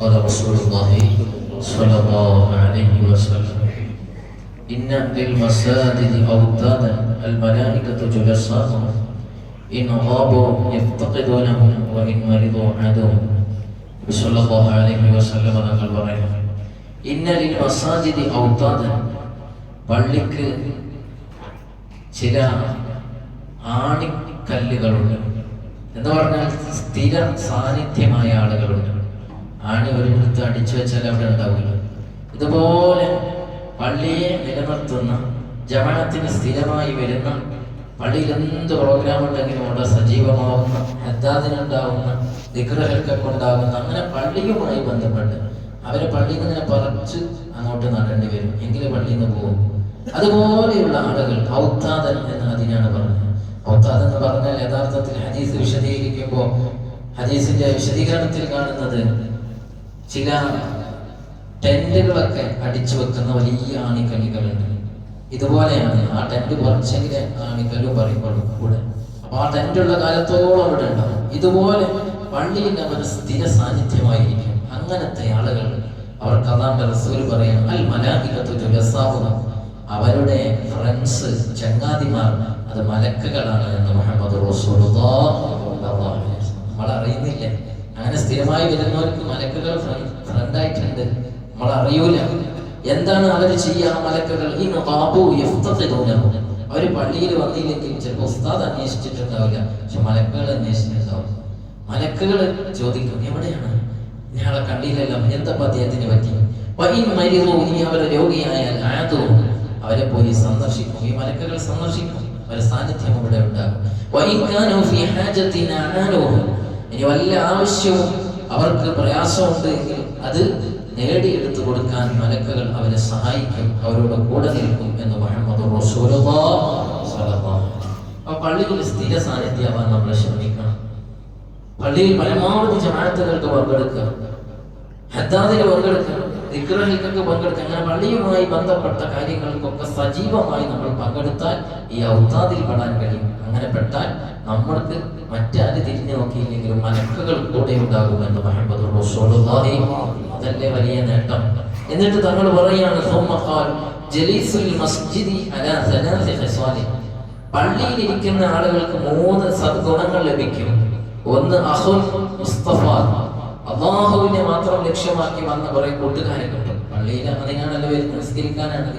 قال رسول الله صلى الله عليه وسلم إن للمساجد أوتادا الملائكة جلساء إن غابوا يفتقدونهم وإن مرضوا عادوا صلى الله عليه وسلم തങ്ങൾ പറയുന്നു ഇന്ന ലിൽ മസാജിദി ഔതാദൻ പള്ളിക്ക് ചില ആണിക്കല്ലുകളുണ്ട് എന്ന് പറഞ്ഞാൽ സ്ഥിര സാന്നിധ്യമായ ആളുകളുണ്ട് ആണി മുഖത്ത് അടിച്ചു വെച്ചാൽ അവിടെ ഉണ്ടാവില്ല ഇതുപോലെ പള്ളിയെ നിലനിർത്തുന്ന ജമാഅത്തിന് സ്ഥിരമായി വരുന്ന പള്ളിയിൽ എന്ത് പ്രോഗ്രാം ഉണ്ടെങ്കിലും അവിടെ സജീവമാവുന്ന ഹദ്ദാദിനുണ്ടാവുന്ന വിഗ്രഹങ്ങൾക്കൊക്കെ ഉണ്ടാകുന്ന അങ്ങനെ പള്ളിയുമായി ബന്ധപ്പെട്ട് അവരെ പള്ളിയിൽ നിന്ന് ഇങ്ങനെ പറിച്ച് അങ്ങോട്ട് നടേണ്ടി വരും. എങ്കിലും പള്ളിയിൽ നിന്ന് പോകും അതുപോലെയുള്ള ആളുകൾ ഔത്താദൻ എന്ന് അതിനാണ് പറഞ്ഞത്. ഔത്താദൻ എന്ന് പറഞ്ഞാൽ യഥാർത്ഥത്തിൽ ഹദീസ് വിശദീകരിക്കുമ്പോൾ ഹദീസിന്റെ വിശദീകരണത്തിൽ കാണുന്നത് ചില ടെന്റുകളൊക്കെ അടിച്ചു വെക്കുന്ന വലിയ ആണിക്കല്ലുകളുണ്ട് ഇതുപോലെയാണ് ആ ടെന്റ് കുറച്ചെങ്കിലും ആണിക്കല്ലും പറയുമ്പോഴും കൂടെ. അപ്പൊ ആ ടെന്റുള്ള കാലത്തോളം അവിടെ ഉണ്ടാവും. ഇതുപോലെ പള്ളിയിന്റെ ഒരു സ്ഥിര സാന്നിധ്യമായിരിക്കും അങ്ങനത്തെ ആളുകൾ. അവർക്ക് അതാണ്ട് റസൂൽ പറയാം അൽ മലാഹികത്തു വ്യസാവുക അവരുടെ ഫ്രണ്ട്സ് ചങ്ങാതിമാർ അത് മലക്കുകളാണ് എന്ന് മുഹമ്മദ് അങ്ങനെ സ്ഥിരമായി വരുന്നവർക്ക് മലക്കുകൾ ഫ്രണ്ടായിട്ടുണ്ട്. നമ്മൾ അറിയൂല എന്താണ് അവർ ചെയ്യാ മലക്കുകൾ? ഈ അവർ പള്ളിയിൽ വന്നില്ലെങ്കിൽ ചിലപ്പോൾ ഉസ്താദ് അന്വേഷിച്ചിട്ടുണ്ടാവില്ല. പക്ഷെ മലക്കുകൾ അന്വേഷിച്ചിട്ടുണ്ടാവും. മലക്കുകൾ ചോദിക്കും എവിടെയാണ്? ഞങ്ങളെ കണ്ടില്ലല്ലോ. എന്താ അദ്ദേഹത്തിന് പറ്റി? മരിയോ ഇനി അവർ രോഗിയായാൽ ആയതോ അവരെ പോയി സന്ദർശിക്കും. ഈ മലക്കുകൾ സന്ദർശിക്കും. അവരുടെ സാന്നിധ്യം ഇവിടെ ഉണ്ടാകും. ഇനി വല്ല ആവശ്യവും അവർക്ക് പ്രയാസമുണ്ട് എങ്കിൽ അത് നേടിയെടുത്തു കൊടുക്കാൻ മലക്കുകൾ അവരെ സഹായിക്കും അവരോട് കൂടെ നിൽക്കും എന്ന് മുഹമ്മദ് അപ്പൊ പള്ളിയിൽ സ്ഥിര സാന്നിധ്യമാവാൻ നമ്മൾ ശ്രമിക്കണം. പള്ളിയിൽ പരമാവധി ജമാഅത്തുകൾക്ക് പങ്കെടുക്കുക. ഹദ്ദാദിന് പങ്കെടുക്കുക. വിഗ്രഹികൾക്ക് പങ്കെടുത്ത് അങ്ങനെ പള്ളിയുമായി ബന്ധപ്പെട്ട കാര്യങ്ങൾക്കൊക്കെ സജീവമായി നമ്മൾ പങ്കെടുത്താൽ ഈ ഔത്താദിൽ പെടാൻ കഴിയും. അങ്ങനെ പെട്ടാൽ നമ്മൾക്ക് മറ്റാര് തിരിഞ്ഞു നോക്കിയില്ലെങ്കിലും മലക്കുകൾ കൂടെ ഉണ്ടാകുമെന്ന് എന്ന് റസൂലുള്ളാഹി അതല്ലേ വലിയ നേട്ടം. എന്നിട്ട് തങ്ങൾ പറയാണ് ജലീസുൽ മസ്ജിദി പള്ളിയിൽ ഇരിക്കുന്ന ആളുകൾക്ക് മൂന്ന് സദ്ഗുണങ്ങൾ ലഭിക്കും. ഒന്ന് അഹുൽ മുസ്തഫ അള്ളാഹുവിനെ മാത്രം ലക്ഷ്യമാക്കി വന്ന കുറെ കൂട്ടുകാരുണ്ട് കിട്ടും പള്ളിയിൽ അതിനാണല്ലോ വരുന്നത് നിസ്കരിക്കാനാണ്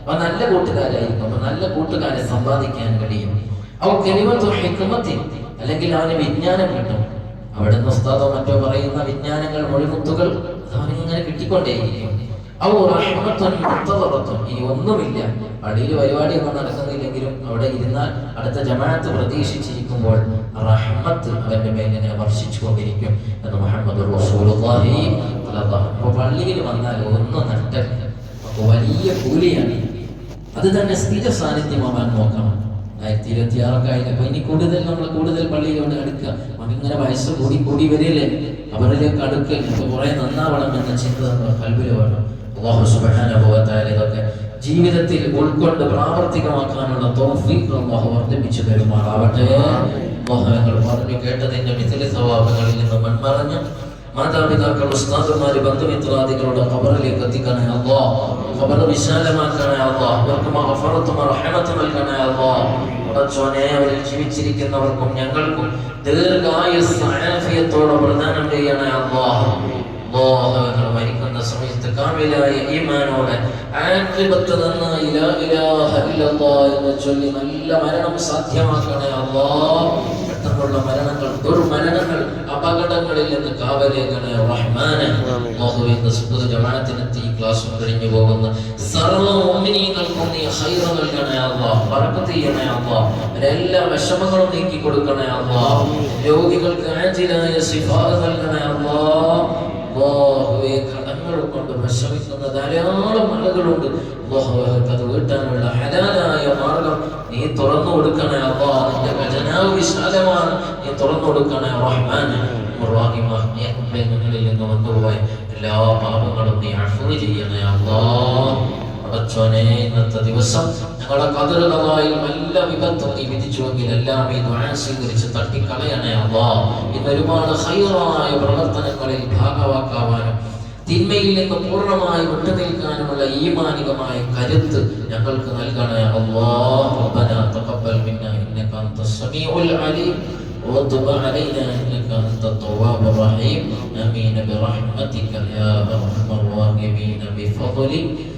അപ്പൊ നല്ല കൂട്ടുകാരായിരിക്കും. നല്ല കൂട്ടുകാരെ സമ്പാദിക്കാൻ കഴിയും. അവ ഹിക്കുമത്തിൽ അല്ലെങ്കിൽ അവന് വിജ്ഞാനം കിട്ടും. അവിടെ നിന്ന് ഉസ്താദോ മറ്റോ പറയുന്ന വിജ്ഞാനങ്ങൾ മൊഴിമുത്തുകൾ അവനിങ്ങനെ കിട്ടിക്കൊണ്ടേയിരിക്കും. ഇനി ഒന്നുമില്ല. പള്ളിയിൽ പരിപാടിയൊന്നും നടക്കുന്നില്ലെങ്കിലും അവിടെ ഇരുന്നാൽ അടുത്ത ജമാഅത്ത് പ്രതീക്ഷിച്ചിരിക്കുമ്പോൾ റഹ്മത്ത് അവന്റെ മേൽ ഇങ്ങനെ വർഷിച്ചു കൊണ്ടിരിക്കും എന്ന് മുഹമ്മദ് അപ്പോൾ പള്ളിയിൽ വന്നാൽ ഒന്നും നട്ടല്ല അപ്പൊ വലിയ കൂലിയാണ്. അത് തന്നെ സ്ഥിര സാന്നിധ്യമാവാൻ നോക്കണം. ആയിരത്തി ഇരുപത്തി ആറൊക്കെ ആയില്ല അപ്പൊ ഇനി കൂടുതൽ നമ്മൾ കൂടുതൽ പള്ളിയിലോട് അടുക്കുക. നമുക്ക് ഇങ്ങനെ വയസ്സ് കൂടി കൂടി വരില്ലേ? അവരിലേക്ക് അടുക്കൽ. കുറെ നന്നാവണം എന്ന ചിന്ത നമ്മുടെ കൽവിൽ അള്ളാഹു സുബ്ഹാനഹു വ തആല ഇതൊക്കെ ജീവിതത്തിൽ ഉൾക്കൊണ്ട് പ്രാവർത്തികമാക്കാനുള്ള തൗഫീഖ് അള്ളാഹു വർദ്ധിപ്പിച്ചു തരുമാറാവട്ടെ അള്ളാഹു ഞങ്ങൾ പറഞ്ഞു കേട്ടതിന്റെ മിഥിലി സവാബുകളിൽ നിന്ന് മൺമറഞ്ഞ് മാതാപിതാക്കൾ ഉസ്താദുമാര് ബന്ധുമിത്രാദികളുടെ ഖബറിലേക്ക് എത്തിക്കണേ അല്ലാ ഖബർ വിശാലമാക്കണേ അല്ലാ അവർക്ക് മഗ്ഫറത്തും റഹ്മത്തും നൽകണേ അല്ലാ പടച്ചോനെ അവരിൽ ജീവിച്ചിരിക്കുന്നവർക്കും ഞങ്ങൾക്കും ദീർഘായുസ് ആഫിയത്തോടെ പ്രദാനം ചെയ്യണേ അല്ലാ അല്ലാഹുവേ മരിക്കുന്ന സമയത്ത് കാമിലായ ഈമാനോടെ ആഖിബത്ത് നന്നായി ലാ ഇലാഹ എന്ന് ചൊല്ലി നല്ല മരണം സാധ്യമാക്കണേ അല്ലാഹ് പെട്ടെന്നുള്ള മരണങ്ങൾ ദുർമരണങ്ങൾ അപകടങ്ങളിൽ നിന്ന് കാവലേക്കണേ റഹ്മാനെ. അല്ലാഹുവേ ഇന്ന് സുബ്ഹ ജമാഅത്തിനെത്തി ഈ ക്ലാസ് കഴിഞ്ഞു പോകുന്ന. സർവ മുഅ്മിനീങ്ങൾക്കും നീ ഹൈറ നൽകണേ അല്ലാഹ് ബറക്കത്ത് ചെയ്യണേ അല്ലാഹ് എല്ലാ വിഷമങ്ങളും നീക്കി കൊടുക്കണേ അല്ലാഹ് രോഗികൾക്ക് ആജിലായ ശിഫാ നൽകണേ അല്ലാഹ് അല്ലാഹുവേ കടങ്ങൾ കൊണ്ട് വിഷമിക്കുന്ന ധാരാളം ആളുകളുണ്ട്. അല്ലാഹുവേ അത് വീട്ടാനുള്ള ഹലാലായ മാർഗം നീ തുറന്നു കൊടുക്കണേ അല്ലാ നിന്റെ ഖജനാവ് വിശാലമാണ്. നീ തുറന്നു കൊടുക്കണേ റഹീമായ ഞങ്ങളിൽ നിന്ന് വന്നുപോയ. എല്ലാ പാപങ്ങളും നീ അഫു ചെയ്യണേ അല്ലാ പടച്ചോനെ ഇന്നത്തെ ദിവസം ഞങ്ങളുടെ കതിറുകളായി എല്ലാ വിപത്തും നീ വിധിച്ചുവെങ്കിൽ എല്ലാം ഈ ദുആ സ്വീകരിച്ച് തട്ടിക്കളയണേ അല്ലാ ഇന്ന് ഒരുപാട് ഹൈറായ പ്രവർത്തനങ്ങളിൽ ഭാഗവാക്കാവാനും തിന്മയിൽ നിന്ന് പൂർണ്ണമായി വിട്ടുനിൽക്കാനുമുള്ള ഈമാനികമായ കരുത്ത് ഞങ്ങൾക്ക് നൽകണേ അല്ലാഹ് റബ്ബനാ തഖബ്ബൽ മിന്നാ ഇന്നക അൻതസ് സമീഉൽ അലീം وتب علينا انك انت التواب الرحيم امين برحمتك يا ارحم الراحمين بفضلك